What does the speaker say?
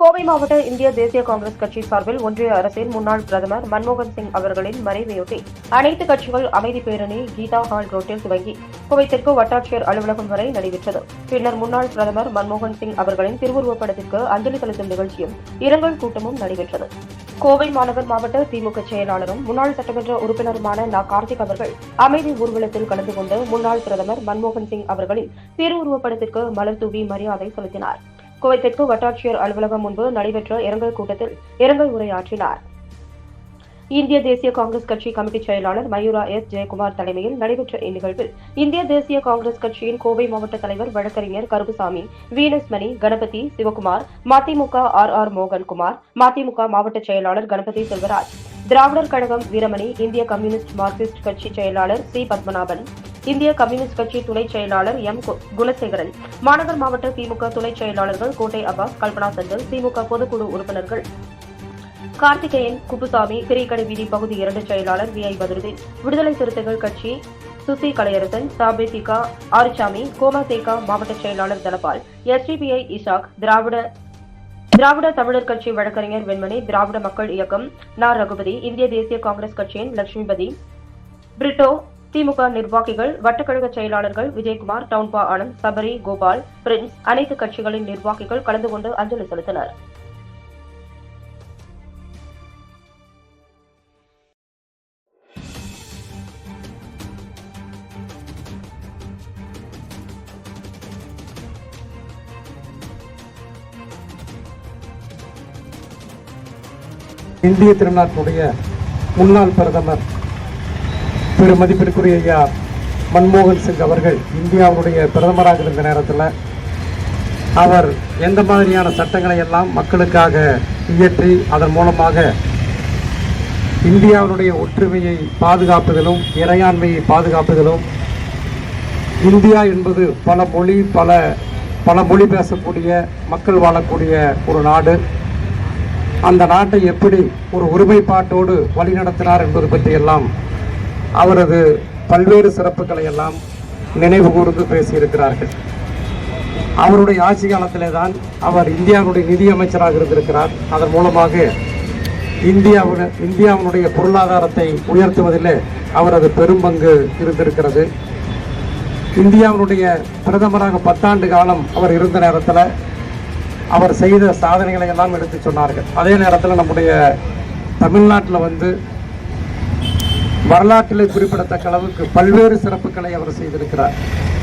கோவை மாவட்ட இந்திய தேசிய காங்கிரஸ் கட்சி சார்பில் ஒன்றிய அரசின் முன்னாள் பிரதமர் மன்மோகன் சிங் அவர்களின் மறைவையொட்டி அனைத்து கட்சிகள் அமைதி பேரணி கீதா ஹால் ரோட்டில் துவங்கி கோவை தெற்கு வட்டாட்சியர் அலுவலகம் வரை நடைபெற்றது. பின்னர் முன்னாள் பிரதமர் மன்மோகன் சிங் அவர்களின் திருவுருவப்படத்திற்கு அஞ்சலி செலுத்தும் நிகழ்ச்சியும் இரங்கல் கூட்டமும் நடைபெற்றது. கோவை மாநகர் மாவட்ட திமுக செயலாளரும் முன்னாள் சட்டமன்ற உறுப்பினருமான நா. கார்த்திக் அவர்கள் அமைதி ஊர்வலத்தில் கலந்து கொண்டு முன்னாள் பிரதமர் மன்மோகன் சிங் அவர்களின் திருவுருவப்படத்திற்கு மலர் தூவி மரியாதை செலுத்தினார். கோவை தெற்கு வட்டாட்சியர் அலுவலகம் முன்பு நடைபெற்ற இரங்கல் கூட்டத்தில் இரங்கல் உரையாற்றினார். இந்திய தேசிய காங்கிரஸ் கட்சி கமிட்டி செயலாளர் மயூரா எஸ். ஜெயக்குமார் தலைமையில் நடைபெற்ற இந்நிகழ்வில் இந்திய தேசிய காங்கிரஸ் கட்சியின் கோவை மாவட்ட தலைவர் வழக்கறிஞர் Karuppusamy Venus Mani Ganapathy Sivakumar MDMK R. R. Mohankumar MDMK மாவட்ட செயலாளர் கணபதி செல்வராஜ் திராவிடர் கழகம் வீரமணி இந்திய கம்யூனிஸ்ட் மார்க்சிஸ்ட் கட்சி செயலாளர் சி. பத்மநாபன் இந்திய கம்யூனிஸ்ட் கட்சி துணை செயலாளர் எம் குலசேகரன். மாநகர் மாவட்ட திமுக துணை செயலாளர்கள் கோட்டை அப்பாஸ் கல்பனா செந்தில் திமுக பொதுக்குழு உறுப்பினர்கள். கார்த்திகேயன் குப்புசாமி பெரியக்கடை வீதி பகுதி இரண்டு செயலாளர் வி ஐ பதிருதீன். விடுதலை சிறுத்தைகள் கட்சி சுசி கலையரசன் தாபேசிகா ஆரிசாமி கோமாசேகா மாவட்ட செயலாளர் தனபால். எஸ்டிபிஐ இஷாக் திராவிட திராவிட தமிழர் கட்சி வழக்கறிஞர் வெண்மணி திராவிட மக்கள் இயக்கம் நா. ரகுபதி இந்திய தேசிய காங்கிரஸ் கட்சியின் லட்சுமிபதி பிரிட்டோ திமுக நிர்வாகிகள் வட்டக்கழக செயலாளர்கள் விஜயகுமார் டவுன்பா ஆனந்த் சபரி கோபால் பிரின்ஸ் அனைத்து கட்சிகளின் நிர்வாகிகள் கலந்து கொண்டு அஞ்சலி செலுத்தினர். இந்திய திருநாட்டுடைய முன்னாள் பிரதமர் திரு மதிப்பிற்குரிய ஐயா மன்மோகன் சிங் அவர்கள் இந்தியாவுடைய பிரதமராக இருந்த நேரத்தில் அவர் எந்த மாதிரியான சட்டங்களை எல்லாம் மக்களுக்காக இயற்றி அதன் மூலமாக இந்தியாவினுடைய ஒற்றுமையை பாதுகாப்பதிலும் இறையாண்மையை பாதுகாப்பதிலும் இந்தியா என்பது பல மொழி பல பல மொழி பேசக்கூடிய மக்கள் வாழக்கூடிய ஒரு நாடு. அந்த நாட்டை எப்படி ஒரு ஒருமைப்பாட்டோடு வழிநடத்தினார் என்பது பற்றியெல்லாம் அவரது பல்வேறு சிறப்புகளை எல்லாம் நினைவு கூர்ந்து பேசியிருக்கிறார்கள். அவருடைய ஆட்சி காலத்திலே தான் அவர் இந்தியாவுடைய நிதியமைச்சராக இருந்திருக்கிறார். அதன் மூலமாக இந்தியாவுட இந்தியாவினுடைய பொருளாதாரத்தை உயர்த்துவதில் அவரது பெரும்பங்கு இருந்திருக்கிறது. இந்தியாவினுடைய பிரதமராக பத்தாண்டு காலம் அவர் இருந்த நேரத்தில் அவர் செய்த சாதனைகளை எல்லாம் எடுத்து சொன்னார்கள். அதே நேரத்தில் நம்முடைய தமிழ்நாட்டில் வந்து வரலாற்றில் குறிப்பிடத்தக்க அளவுக்கு பல்வேறு சிறப்புகளை அவர் செய்திருக்கிறார்.